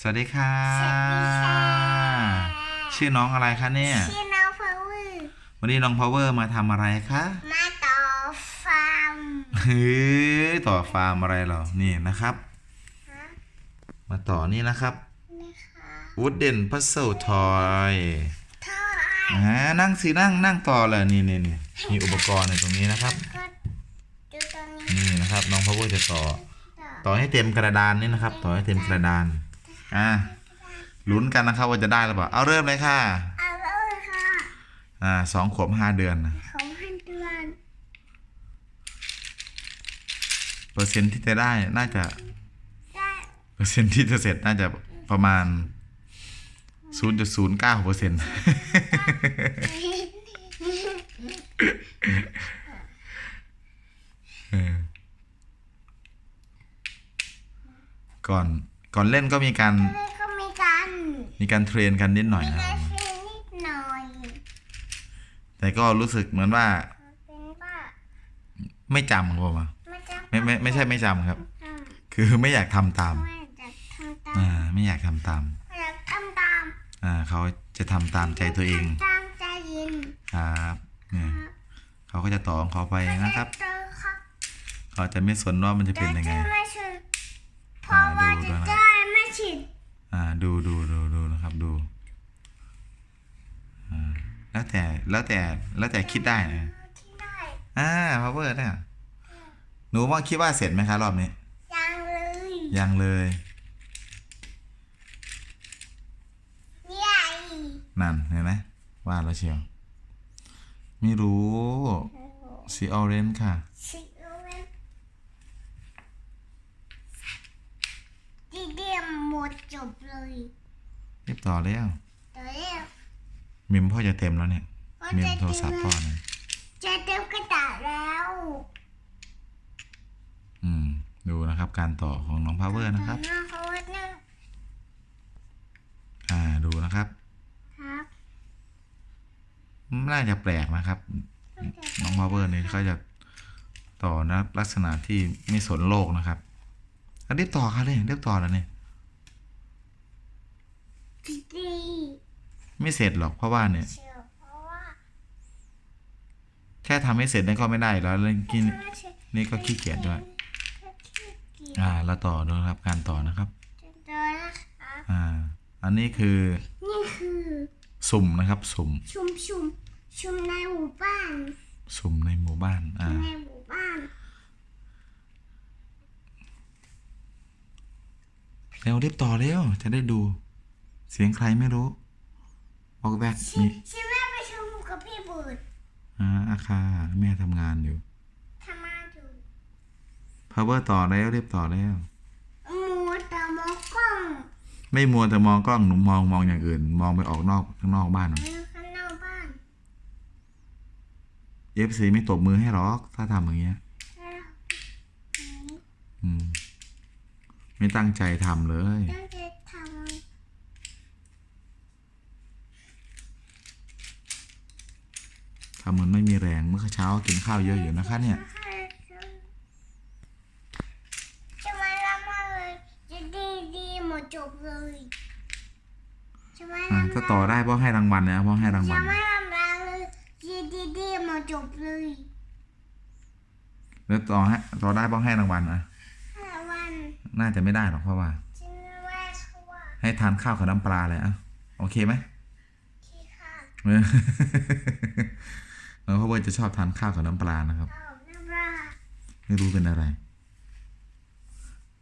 สวัสดีค่ะ สวัสดีค่ะ ชื่อน้องอะไรคะเนี่ย ชื่อน้องพาวเวอร์วันนี้น้อง power มาทำอะไรคะ มาต่อฟาร์มเฮ้ยต่อฟาร์มอะไรเหรอ นี่นะครับฮะมาต่อนี่นะครับนี่ค่ะ wooden puzzle toy เท่าไหร่อ่านั่งสินั่งนั่งต่อเลยนี่นี่นี่มีอุปกรณ์ในตรงนี้นะครับก็ดูตรงนี้นี่นะครับ น้อง power จะต่อต่อ ต่อให้เต็มกระดานนี่นะครับ ต่อให้เต็มกระดาน อ่าลุ้นกันนะครับว่าจะได้หรือเปล่า เอาเริ่มเลยค่ะ เอาเลยค่ะอ่าสองขวบห้าเดือนนะของพันเดือนเปอร์เซ็นต์ที่จะได้น่าจะได้เปอร์เซ็นต์ที่จะเสร็จน่าจะประมาณ 0.09เปอร์เซ็นต์ก่อน ก่อนเล่นก็มีการเลยก็มีการมีการเทรนกันนิดหน่อยมีนะคการัรบเทนิดหน่อยแต่ก็รู้สึกเหมือนว่าเป็นว่าไม่จำครับผมอะไม่จะไม่ไม่ไม่ใช่ไม่จำครับ ทำคือไม่อยากทำตาม ไม่จะทำตามอ่า ไม่อยากทำตาม ไม่จะทำตามอ่า เขาจะทำตามใจตัวเองตามใจเย็นครับเนี่ยเขาก็จะต่อของเขาไปนะครับ เจอครับเขาจะไม่สนว่ามันจะเป็นยังไงไม่ฉีด เพอ่าราะว่าดูจะด้วยนะได้ไม่ฉีดอ่าดูดูดูดูนะครับดูอ่าแล้วแต่แล้วแต่แล้วแต่คิดได้นะที่ได้อ่าพาวเวอร์เนี่ยหนูว่าคิดว่าเสร็จไหมคะรอบนี้ ยังเลยยังเลยใหญ่นั่นเห็นไหมว่าแล้วเชียว ไม่รู้สีออเรนจ์ค่ะ สิโอเวนดีเดียมหมด จบเลยเรียบต่อแล้วเดี๋ยวมิมพ่อจะเต็มแล้วเนี่ยก็มิมจะโทรศัพท์พ่อเนี่ยจะเต็มกระดาษแล้ว อืม ดูนะครับ การต่อของน้องพาวเวอร์นะครับหน้าเขาว่าหน้าอ่า ดูนะครับ ครับน่าจะแปลกนะครับ น้องพาวเวอร์นี่เขาจะต่อนะลักษณะที่ไม่สนโลกนะครับอะเรียบต่อค่ะเลยเรียบต่อแล้วเนี่ยดีดี ไม่เสร็จหรอกเพราะว่าเนี่ยเชียวเพราะว่าแค่ทำให้เสร็จนี่ก็ไม่ได้แล้วแล้วกินไม่ใช่นี่ก็ขี้เกียจด้วยขี้เกียจอ่าแล้วต่อด้วยนะครับการต่อนะครับจะเดินนะครับอ่า อันนี้คือนี่คือสุ่มนะครับ สุ่มชุมชุมชุมในหมู่บ้าน สุ่มในหมู่บ้านอ่าในหมู่บ้านเร็วรีบต่อเร็วจะได้ดูเสียงใครไม่รู้บอกแบกชิมีชิแม่ไปชมกับพี่บุตรอ่าอาคาแม่ทำงานอยู่ทำมาดูพาวเวอร์ต่อแล้วรีบต่อแล้วหมูตามองกล้อง ไม่มัวแต่มองกล้องหนูมองมองอย่างอื่น มองไปออกนอกข้างนอกบ้านหนูแล้วข้างนอกบ้านเอฟซีไม่ตบมือให้หรอก ถ้าทำอย่างเงี้ยแล้วอืมไม่ตั้งใจทำเลย ตั้งใจ ททำเหมือนไม่มีแรงเมื่อเช้ากินข้าวเยอะอยู่นะคะเนี่ยำจะมาละมาเลยจะดีดีหมดจบเลยจะมาอ่าละถ้าต่อได้พ่อให้รางวัลนะพ่อให้รางวัจะลมาละมาเลยจะดีดีหมดจบเลยแล้วต่อให้ต่อได้พ่อให้รางวัลนะห้าวันน่าจะไม่ได้หรอกเพราะว่า ฉันว่าเขาว่าให้ทานข้าวกับน้ำปลาเลยอะโอเคไหม ที่ค่ะ เออ แล้วพ่อเบิร์ดจะชอบทานข้าวกับน้ำปลานะครับเอาน้ำปลาไม่รู้เป็นอะไร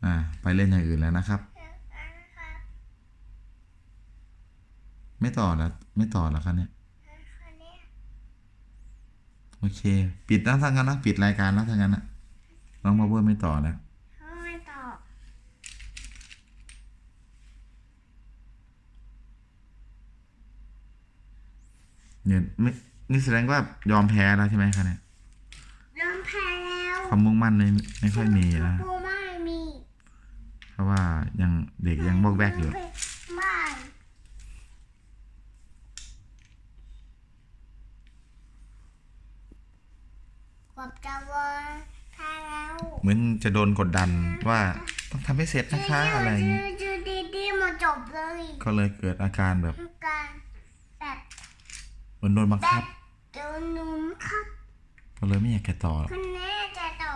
อ่า ไปเล่นอย่างอื่นแล้วนะครับเอานะคะไม่ต่อแล้วไม่ต่อแล้วครับเนี่ยเอาคนเนี้ยโอเค ปิดนะถ้างั้นนะ ปิดรายการแล้วถ้างั้นนะน้องพ่อเบิร์ดไม่ต่อแล้วเขาไม่ตอบเนี่ยไม่ นี่แสดงว่ายอมแพ้แล้วใช่ไหมคะเนี่ยยอมแพ้แล้วความมุ่งมั่นเลยไม่ค่อยมีนะปูไม่มีเพราะว่ายังเด็กยังบอกแบกอยู่บ้านกบจะวอนแพ้แล้วเหมือนจะโดนกดดันว่าต้องทำให้เสร็จนะคะอะไรอย่างนี้จืดดีๆหมดจจบเลยก็เลยเกิดอาการแบบการแบบเห มือนโดนบังแบคับบโดนนุ่มครับก็เลยไม่อยากแกะต่อคุณแม่จะต่อ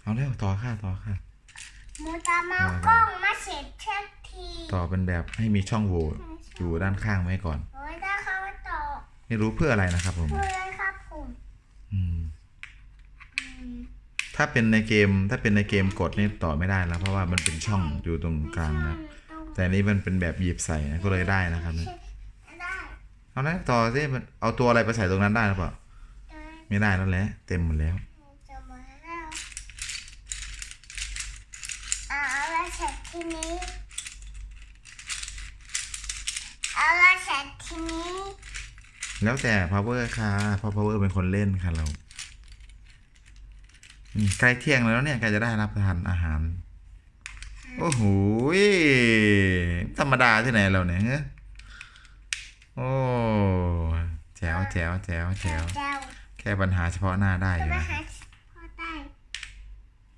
เอาเร็วต่อค่ะต่อค่ะหมูตามากล้องมาเสร็จเช็คทีต่อเป็นแบบให้มีช่องโหว่อยู่ด้านข้างไว้ก่อนโอ้ยถ้าเขาต่อไม่รู้เพื่ออะไรนะครับผม เพื่อนครับผมอืม อืม ถ้าเป็นในเกมถ้าเป็นในเกมกดนี่ต่อไม่ได้แล้ว เพราะว่ามันเป็นช่องอยู่ตรงกลางนะแต่อันนี้มันเป็นแบบหยิบใส่นะก็เลยได้นะครับเนี่ยได้เอาละต่อสิมันเอาตัวอะไรไปใส่ตรงนั้นได้หรือเปล่าได้ไม่ได้แล้วแหละเต็มหมดแล้วจะมาแล้วอ่าเอาละเสร็จทีนี้เอาละเสร็จทีนี้แล้วแต่ power ค่ะเพราะ power เป็นคนเล่นค่ะเราอืม ใกล้เที่ยงแล้วเนี่ยใกล้จะได้รับประทานอาหาร โอ้โหยธรรมดาที่ไหนเราเนี่ยเฮ้ยโอ้แจ๋วแจ๋วแจ๋วแจ๋วเจ้าแค่ปัญหาเฉพาะหน้าได้อจะยู่มานะหาพ่อได้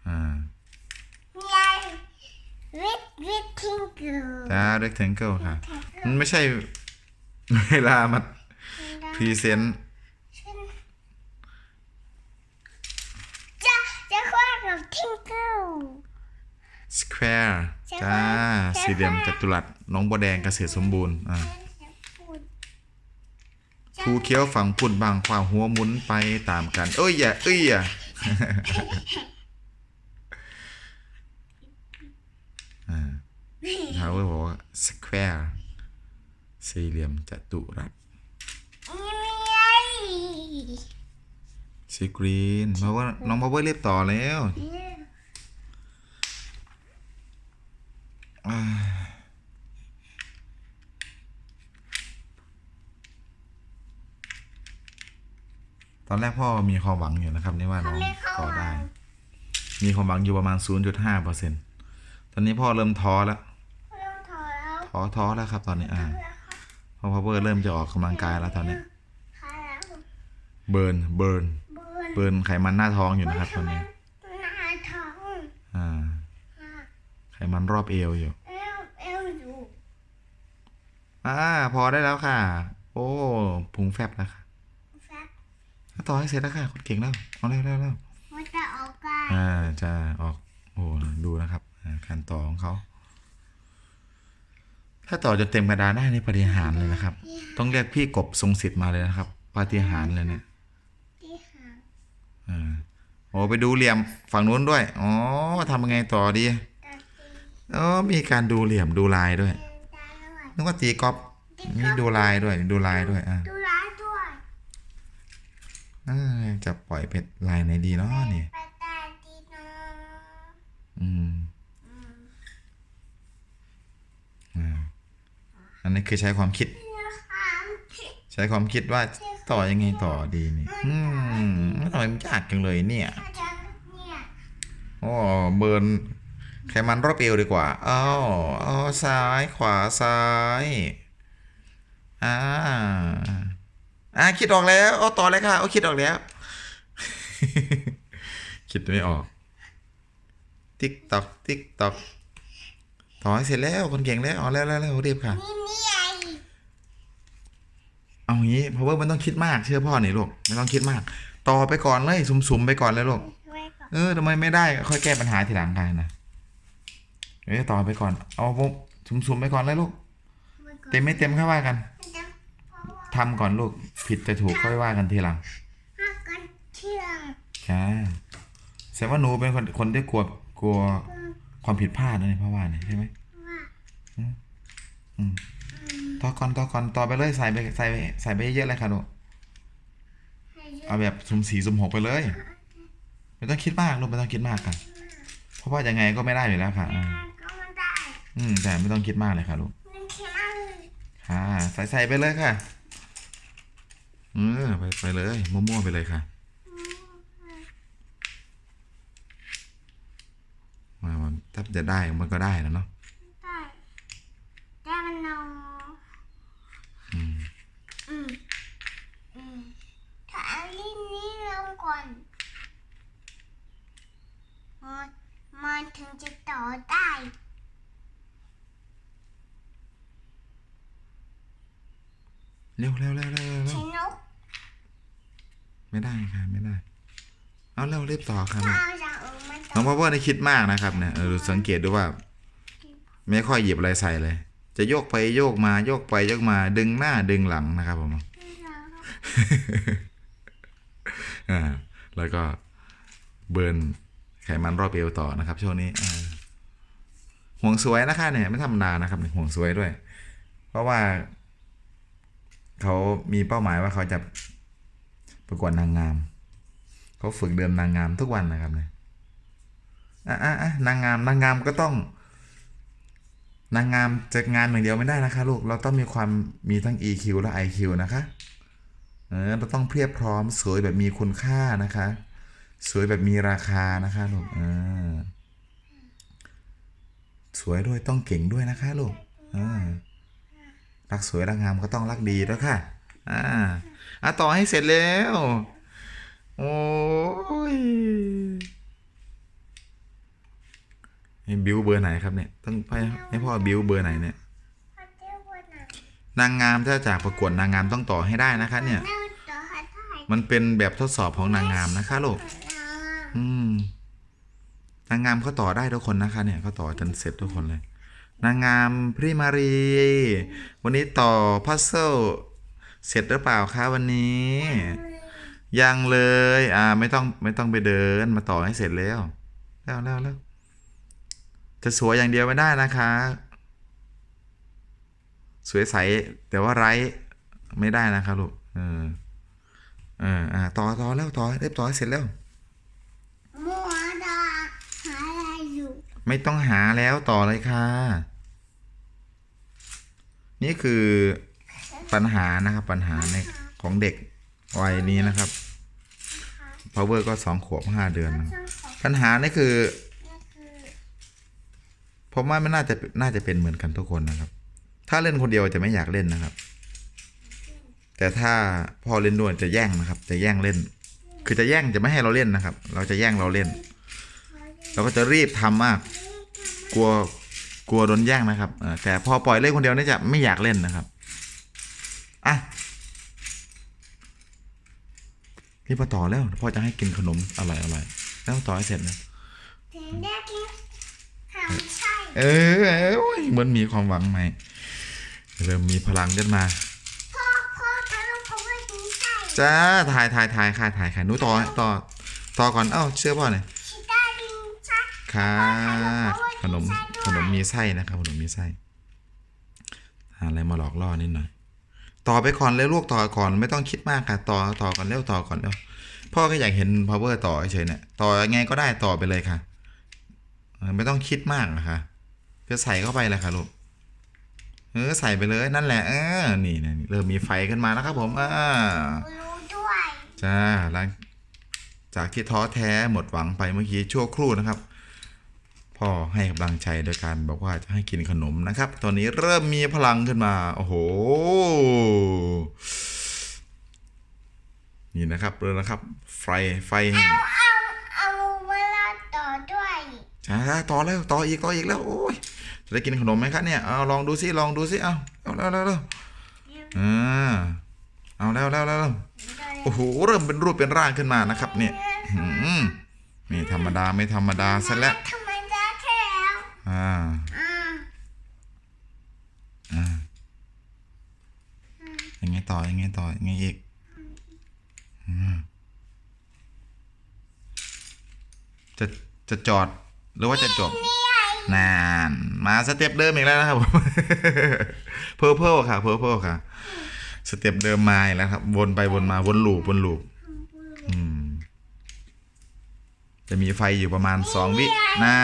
อ่ายายวิทวิททิงเกิลจ้าเด็กถึงเกิลค่ะ มันไม่ใช่เวลามาพรีเซนต์ จะจะ คุยกับทิงเกิลสแควร์ใช่จ้าใช่สี่เหลี่ยมค่ะจัตุรัสน้องบัวแดงเกษตรสมบูรณ์อ่าพูดภูเขียวฝั่งปุ่นบางความหัวหมุนไปตามกัน เอ้ยอย่าเอ้ยอย่าอ่าเขาก็บอกว่าสแควร์สี่เหลี่ยมจัตุรัส นี่ไม่ไง สีกรีนเพราะว่าน้องบอบเบอร์เรียบต่อแล้วอ่าตอนแรกพ่อมีความหวังอยู่นะครับนี่ว่าน้เขาองไม่เข้าต่อได้มามีความหวังอยู่ประมาณ 0.5เปอร์เซ็นตอนนี้พ่อเริ่มท้อแล้วเริ่มถอยแล้วท้อท้อแล้วครับ ตอนนี้อ่าเพราะพ่อเบอร์เริ่มจะออกกำลังกายแล้วตอนนี้ขาแล้วเบิร์นเบิร์น เบิร์นเบิร์นไขมันหน้าท้องอยู่นะครับตอนนี้หน้าท้องอ่าอ่าไขมันรอบเอวอยู่เอวเอวอยู่อ่าพอได้แล้วค่ะ โอ้พุงแฟบแล้วค่ะแฟบต่อให้เสร็จแล้วค่ะคนเก่งแล้วเอาเร็วเร็วเร็วมันจะออกกายอ่าจะออกโอ้ดูนะครับอ่าการต่อของเขาถ้าต่อจะเต็มกระดานได้นี่ปาฏิหารย์เลยนะครับ ต้องเรียกพี่กบทรงสิทธิ์มาเลยนะครับปาฏิหารย์เลยเนี่ยที่หางอ่า โอ้ไปดูเหลี่ยมฝั่งนู้นด้วย อ๋อทำยังไงต่อดีตาตีอ๋อมีการดูเหลี่ยมดูลายด้วยเดินตาด้วยนึกว่าตีกอล์ฟมีดูลายด้วย ดูลายด้วยอ่าดูร้ายด้วยอ่าจะปล่อยเป็นลายไหนดีเนาะนี่ไปตาดีนะอืมอืมอ่าอันนี้คือใช้ความคิดนะคะผิดใช้ความคิดว่าต่อยังไงต่อดีนี่อืมทำไมมันยากจังเลยเนี่ยอ๋อเบิร์นไขมันรอบเอวดีกว่าอ้าวอ๋อซ้ายขวาซ้ายอ่าอ่าคิดออกแล้วเอต่อเลยค่ะเอาคิดออกแล้ว คิดไม่ออก ติ๊กตอกติ๊กตอกต่อให้เสร็จแล้วคนเก่งแล้วเอาแล้วแล้วแล้วรียบค่ะ เอางี้เพราะว่ามันต้องคิดมากเชื่อพ่อหน่อยลูกไม่ต้องคิดมาก ต่อไปก่อนเลยสุ่มๆไปก่อนเลยลูกไว้ก่อนเออทำไมไม่ได้ค่อยแก้ปัญหาทีหลังกันนะเออต่อไปก่อน เอาพวกสุ่มๆไปก่อนเลยลูกไว้ก่อนเต็มไม่เต็มค่อยว่ากันมันจะเพราะว่าทำก่อนลูกผิดแต่ถูกค่อยว่ากันทีหลังห้ากันเที่ยงจ้าแสดงว่าหนูเป็นคนคนที่กลัวกลัวอืมความผิดพลาดนะเนี่ยเพราะว่าเนี่ยใช่ไหมว่าอืมอืม ต่อก่อนต่อก่อนต่อไปเลยใส่ไปใส่ไปใส่ไปเยอะๆเลยค่ะลูกให้เยเอาอะแบบสุ่มสี่สุ่มหกไปเลย ไม่ต้องคิดมากลูกไม่ต้องคิดมากค่ะ เพราะว่ายังไงก็ไม่ได้อยู่แล้วค่ะอ่าก็ไม่ได้อืมแต่ไม่ต้องคิดมากเลยค่ะลูกมันเที่ยงเลยค่ะ ใส่ใส่ไปเลยค่ะเออไปไปเลยมั่วๆไปเลยค่ะอืมมามาถ้าจะได้มันก็ได้แล้วเนาะ ได้ได้มันนอน อืม อืมอืมถ้าเอาลิ้นนี้ลงก่อน ถึงจะต่อได้เร็วเร็วเร็วเร็วเร็วเร็ใช้วนกไม่ได้ค่ะไม่ได้ เอาเร็วรีบต่อค่ะถ้าลูก เอาอย่างอื่นมาน้ต่อองพ่อเพื่อนได้คิดมากนะครับเนี่ยเออสังเกตดูว่า ไม่ค่อยหยิบอะไรใส่เลย จะโยกไปโยกมาโยกไปโยกมาดึงหน้าดึงหลังนะครับผมอ่าแล้วก็เบิร์น ไขมันรอบเอวต่อนะครับ ช่วงนี้ห่วงสวยนะคะเนี่ยไม่ธรรมดานะครับห่วงสวยด้วย เพราะว่าเขามีเป้าหมายว่าเขาจะประกวดนางงาม เขาฝึกเดินนางงามทุกวันนะครับเนี่ยอะอะอะนางงามนางงามก็ต้อง นางงามจะงานอย่างเดียวไม่ได้นะคะ ลูกเราต้องมีความมีทั้ง EQ และ IQ นะคะเออเราต้องเพียบพร้อมสวยแบบมีคุณค่านะคะ สวยแบบมีราคานะคะลูกเออสวยด้วยต้องเก่งด้วยนะคะลูกเออรักสวยรักงามก็ต้องรักดีด้วยค่ะ อ่าอะต่อให้เสร็จแล้ว โอ้ยให้บิวเบอร์ไหนครับเนี่ย ต้องให้ให้พ่อบิวเบอร์ไหนเนี่ยเขาเรียกว่าหนังนางงามถ้าจากประกวดนางงามต้องต่อให้ได้นะคะเนี่ยแม่ต่อให้ได้มันเป็นแบบทดสอบของนางงามนะคะลูก อืมนางงามเขาต่อได้ทุกคนนะคะเนี่ยเขาต่อจนเสร็จทุกคนเลย นางงามพริมารี วันนี้ต่อพัซเซิลเสร็จหรือเปล่าคะวันนี้ ยังเลย อ่า ไม่ต้องไม่ต้องไปเดินมาต่อให้เสร็จแล้วแล้วแล้วแล้วจะสวยอย่างเดียวไม่ได้นะคะ สวยใสแต่ว่าไร้ไม่ได้นะคะลูกเออเอออ่าต่อต่อแล้วต่อเรียบต่อให้เสร็จแล้ว มัวดาหาอะไรอยู่ ไม่ต้องหาแล้วต่อเลยค่ะ นี่คือปัญหานะครับปัญหาในของเด็กวัยนี้นะครับ power ก็สองขวบห้าเดือนนะครับปัญหานี่คือนี่คือผมว่ามันน่าจะน่าจะเป็นเหมือนกันทุกคนนะครับ ถ้าเล่นคนเดียวจะไม่อยากเล่นนะครับ แต่ถ้าพ่อเล่นด้วยจะแย่งนะครับ จะแย่งเล่น คือจะแย่งจะไม่ให้เราเล่นนะครับ เราจะแย่งเราเล่น เราก็จะรีบทำมาก กลัวกลัวโดนแย่งนะครับเออแต่พอปล่อยเล่นคนเดียวนี่จะไม่อยากเล่นนะครับอะพี่พอต่อแล้วพ่อจะให้กินขนมอร่อยอร่อยแล้วต่อให้เสร็จนะถึงได้กินทำใช่เออโอ้ยเหมือนมีความหวังใหม่เริ่มมีพลังขึ้นมาพ่อพ่อทะลุเพราะว่ากินไส้จ้าถ่ายถ่ายถ่ายค่ะถ่ายค่ะหนูต่อต่อต่อก่อนเอ้าเชื่อพ่อหน่อยชิต้ากินไส้ ค่ะขนมขนมมีไส้นะครับขนมมีไส้หาอะไรมาหลอกล่อนิดหน่อยต่อไปก่อนเลยลูกต่อก่อนไม่ต้องคิดมากค่ะต่อต่อก่อนเร็วต่อก่อนเร็วพ่อก็อยากเห็น power ต่อเฉยๆเนี่ยต่อยังไงก็ได้ต่อไปเลยค่ะเออไม่ต้องคิดมากนะคะก็ใส่เข้าไปเลยค่ะลูกเออใส่ไปเลยนั่นแหละเออนี่นี่เริ่มมีไฟขึ้นมาแล้วครับผมอ่ารู้ด้วยจ้าหลังจากที่ท้อแท้หมดหวังไปเมื่อกี้ชั่วครู่นะครับ พ่อให้กำลังใจโดยการบอกว่าจะให้กินขนมนะครับ ตอนนี้เริ่มมีพลังขึ้นมา โอ้โห นี่นะครับเริ่มนะครับ ไฟ ไฟแห่งเอาเอาเวลาต่อด้วยจ้าต่อแล้วต่ออีกต่ออีกแล้วโอ้ยจะได้กินขนมไหมครับเนี่ยเอาลองดูสิลองดูสิเอาเอาแล้วแล้วแล้วอ่าเอาแล้วแล้วแล้วแล้วโอ้โหเริ่มเป็นรูปเป็นร่างขึ้นมานะครับ เนี่ยหืมนี่ธรรมดาไม่ธรรมดาซะแล้ว อ่าอ่าอ่ายังไงต่อยังไงต่อยังไงอีกอืมจะจะจอดหรือว่าจะจบนานมาสเต็ปเดิมอีกแล้วนะครับผมเพอร์เพลค่ะเพอร์เพลค่ะ สเต็ปเดิมมาอีกแล้วครับ วนไปวนมาวนลูปวนลูปอืมจะมีไฟอยู่ประมาณสองวินา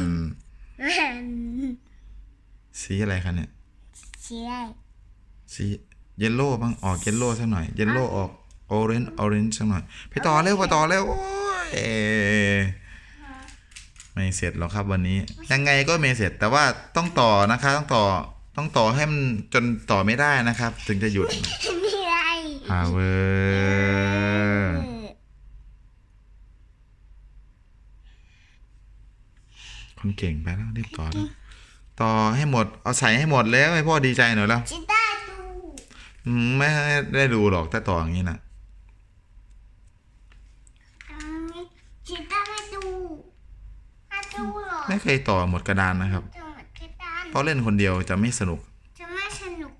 น สีอะไรคะเนี่ยเชียร์สีเยลโล่บ้างออกเยลโล่สักหน่อย เยลโล่ออกออเรนจ์ออเรนจ์สักหน่อย ไปต่อเร็วไปต่อเร็วโอ้ยไม่เสร็จหรอกครับวันนี้ ยังไงก็ไม่เสร็จแต่ว่าต้องต่อนะคะ ต้องต่อต้องต่อให้มันจนต่อไม่ได้นะครับ ถึงจะหยุดมีอะไร power คนเก่งไปแล้วรีบต่อแล้ว ต่อให้หมด เอาใส่ให้หมดแล้วให้พ่อดีใจหน่อยแล้วจะได้ดูอืมไม่ได้ดูหรอกแต่ต่ออย่างนี้นะตอนนี้จะได้ไม่ดูไม่ดูหรอกไม่เคยต่อหมดกระดานนะครับจะหมดกระดานเพราะเล่นคนเดียวจะไม่สนุก จะไม่สนุก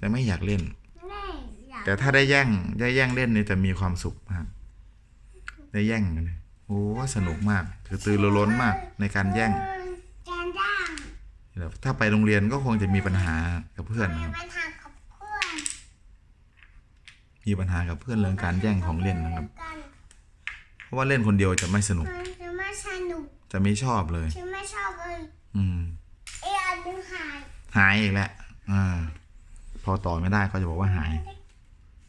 จะไม่อยากเล่นแน่อยากแต่ถ้าได้แย่งได้แย่งเล่นนี่จะมีความสุขมากได้แย่งกันเลยโอ้สนุกมาก คือตื่นล้นมากในการแย่งจานด่าง แบบถ้าไปโรงเรียนก็คงจะมีปัญหากับเพื่อนมีนะครับ ปัญหากับเพื่อนมีปัญหากับเพื่อนเรื่องการแย่งของเล่นนะครับ กันเพราะว่าเล่นคนเดียวจะไม่สนุก มันจะไม่สนุกจะไม่ชอบเลย ฉันไม่ชอบเลยอืม เอยอันนึงหายหายอีกแล้วอ่า พอต่อไม่ได้ก็จะบอกว่าหาย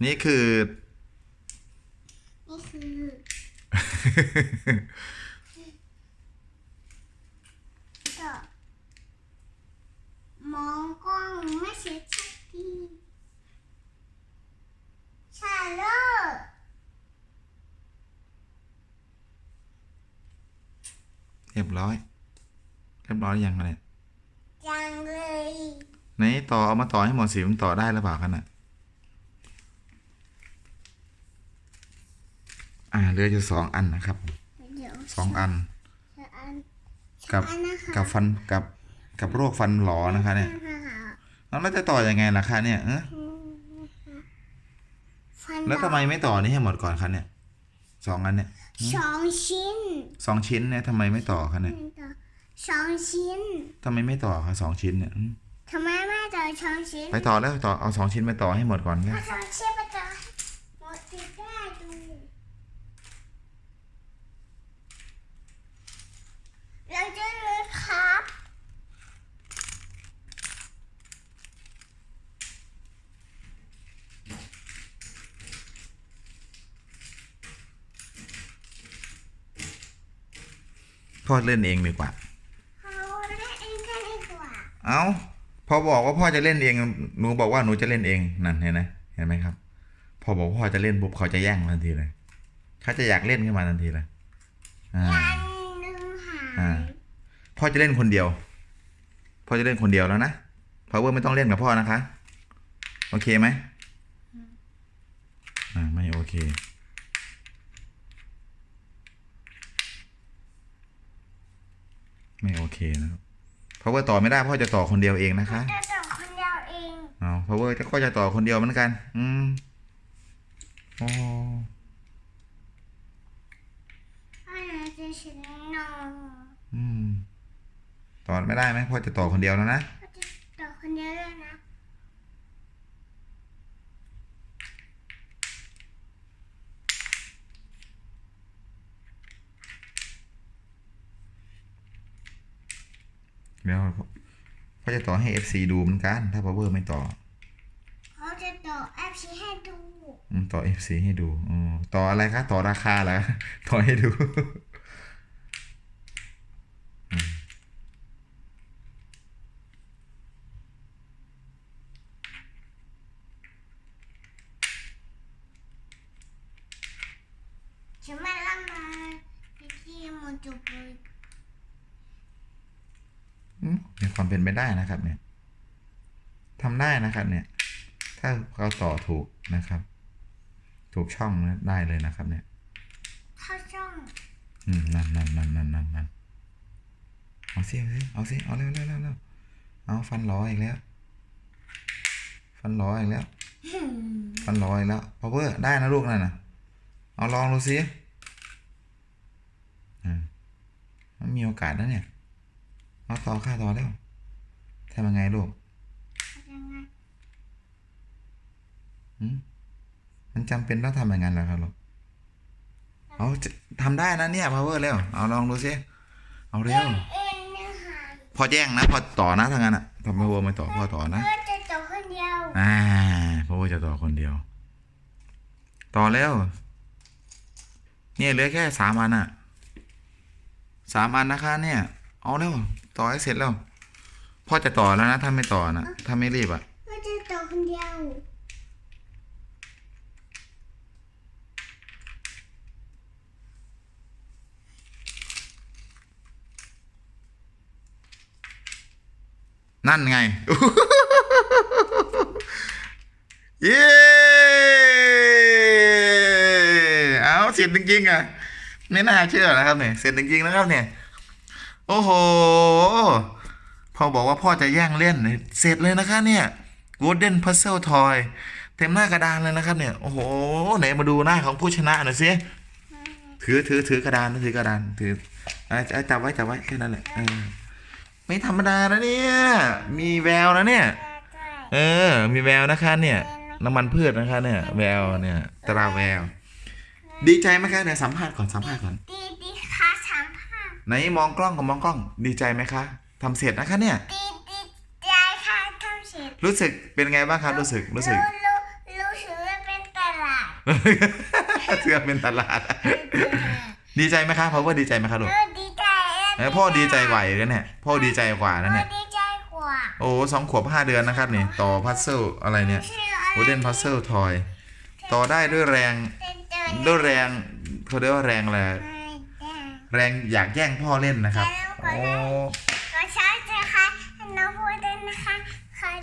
นี่คือ นี่คือก็ มองกล้องไม่เสียชัดทีชาเลอร์เรียบร้อย เรียบร้อยหรือยังเนี่ยจังเลยไหนต่อเอามาต่อให้หมดสิมันต่อได้หรือเปล่ากันน่ะอ่าเหลืออยู่สองอันนะครับ เดี๋ยวสองอัน จะอันกับ อันนะคะ กับฟันกับ กับโรคฟันหลอนะคะเนี่ยแล้วเราจะต่อยังไงล่ะคะเนี่ยเออฟันแล้วทำไมไม่ต่อนี่ให้หมดก่อนคะเนี่ยสองอันเนี่ยสองชิ้นสองชิ้นเนี่ยทำไมไม่ต่อคะเนี่ยสองชิ้นทำไมไม่ต่อคะสองชิ้นเนี่ยอืมทำไมไม่ต่อสองชิ้น ไปต่อแล้วต่อเอาสองชิ้นไปต่อให้หมดก่อนแล้วเอาสองชิ้นไปต่อหมดจะได้ดูเราจะเลยครับ พ่อเล่นเองดีกว่าเอาเล่นเองกันดีกว่า เอาพอบอกว่าพ่อจะเล่นเอง หนูบอกว่าหนูจะเล่นเองนั่นเห็นไหมเห็นไหมครับ พอบอกว่าพ่อจะเล่นปุ๊บเขาจะแย่งทันทีเลยเขาจะอยากเล่นขึ้นมาทันทีเลยอ่ายันหนึ่งหาอ่ายพ่อจะเล่นคนเดียว พ่อจะเล่นคนเดียวแล้วนะพาวเวอร์ไม่ต้องเล่นกับพ่อนะคะ โอเคไหมอ่าไม่โอเค ไม่โอเคนะครับพาวเวอร์ต่อไม่ได้พ่อจะต่อคนเดียวเองนะคะจะต่อคนเดียวเองเอาพาวเวอร์ก็จะต่อคนเดียวเหมือนกัน อืมโอ้พ่อจะชนะน้องอืมต่อไม่ได้ไหมพ่อจะต่อคนเดียวแล้วนะพ่อจะต่อคนเดียวเลยนะ เดี๋ยวพ่อจะต่อให้ FC ดูเหมือนกัน ถ้า power ไม่ต่อเขาจะต่อแอปชีให้ดู อืมต่อ FC ให้ดูอ๋อต่ออะไรคะ ต่อราคาเหรอ ต่อให้ดู อืม ฉันไม่ละมาพี่ที่มันจบเลย อืมมีความ เป็นไปได้นะครับเนี่ยทำได้นะครับเนี่ย ถ้าเขาต่อถูกนะครับ ถูกช่องนะได้เลยนะครับ เนี่ยถ้าช่องอืมนั่นนั่นนั่นนั่นนั่นนั่นเอาสิเอาสิเอาสิเอาเร็วเร็วเร็วเร็วเอาฟันหลออีกแล้ว ฟันหลออีกแล้ว ฟันหลออีกแล้วพาวเวอร์ได้นะลูกนั่นน่ะเอาลองดูสิอ่ามันมีโอกาสนะเนี่ย เอาต่อค่าต่อแล้ว ทำยังไงลูกยังไงหืมมันจำเป็นต้องทำอย่างนั้นเหรอครับลูกเอาจะทำได้นะเนี่ยพาวเวอร์เร็ว เอาลองดูสิเอาเร็วเอ็นเนื้อหายพอแย่งนะพอต่อนะทางนั้นอะทำพาวเวอร์ไม่ต่อพอต่อนะเพื่อจะต่อคนเดียวอ่าพาวเวอร์จะต่อคนเดียว ต่อแล้วเนี่ยเหลือแค่สามอันอะสามอันนะคะเนี่ย เอาเร็ว ต่อให้เสร็จแล้ว พ่อจะต่อแล้วนะ ถ้าไม่ต่อนะถ้าไม่รีบอะพ่อจะต่อคนเดียวนั่นไง เย้เอาเสร็จจริงๆอะ ไม่น่าเชื่อนะครับเนี่ย เสร็จจริงๆนะครับเนี่ย โอ้โห พ่อบอกว่าพ่อจะแย่งเล่น เสร็จเลยนะคะเนี่ย Golden Puzzle Toy เต็มหน้ากระดานเลยนะครับเนี่ย โอ้โห ไหนมาดูหน้าของผู้ชนะหน่อยสิถือถือถือกระดานถือกระดานถืออะอะจับไว้จับไว้แค่นั้นแหละเออไม่ธรรมดานะเนี่ย มีแววนะเนี่ย เออ มีแววนะคะเนี่ย น้ำมันพืชนะคะเนี่ย แววเนี่ย ตราแวว ดีใจไหมคะเนี่ยสัมภาษณ์ก่อนสัมภาษณ์ก่อน ดีดีค่ะสัมภาษณ์ไหนมองกล้องกับมองกล้อง ดีใจไหมคะ ทำเสร็จนะคะเนี่ย ดีดีใจค่ะทำเสร็จรู้สึกเป็นไงบ้างครับรู้สึกรู้สึก รู้รู้สึกว่าเป็นตลาดเสื้อเป็นตลาด ดีใจไหมคะพ่อว่าดีใจไหมคะลูกเออดีใจเออพ่อดีใจกว่าอีกนเนี่ยพ่อดีใจกว่านะเนี่ยดีใจกว่าโอ้สองขวบห้าเดือนนะครับนี่ต่อพัซเซิลอะไรเนี่ยชื่ออะไรโ o เดนพัซเซิลทอยต่อได้ด้วยแรงเป็นตัวด้วยแรงเขาเรียกว่าแรงอะไรแรงอยากแย่งพ่อเล่นนะครับโอ้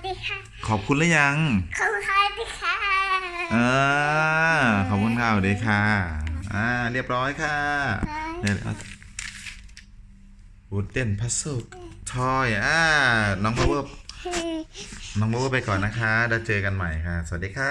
ดีค่ะ ขอบคุณหรือยัง ขอบคุณค่ะดีค่ะอ่าขอบคุณค่ะสวัสดีค่ะ อ่า เรียบร้อยค่ะเนี่ยเอา Wooden Puzzle Toy อ่าน้องพาวเวอร์น้องพาวเวอร์ไปก่อนนะคะเดี๋ยวเจอกันใหม่ค่ะ สวัสดีค่ะ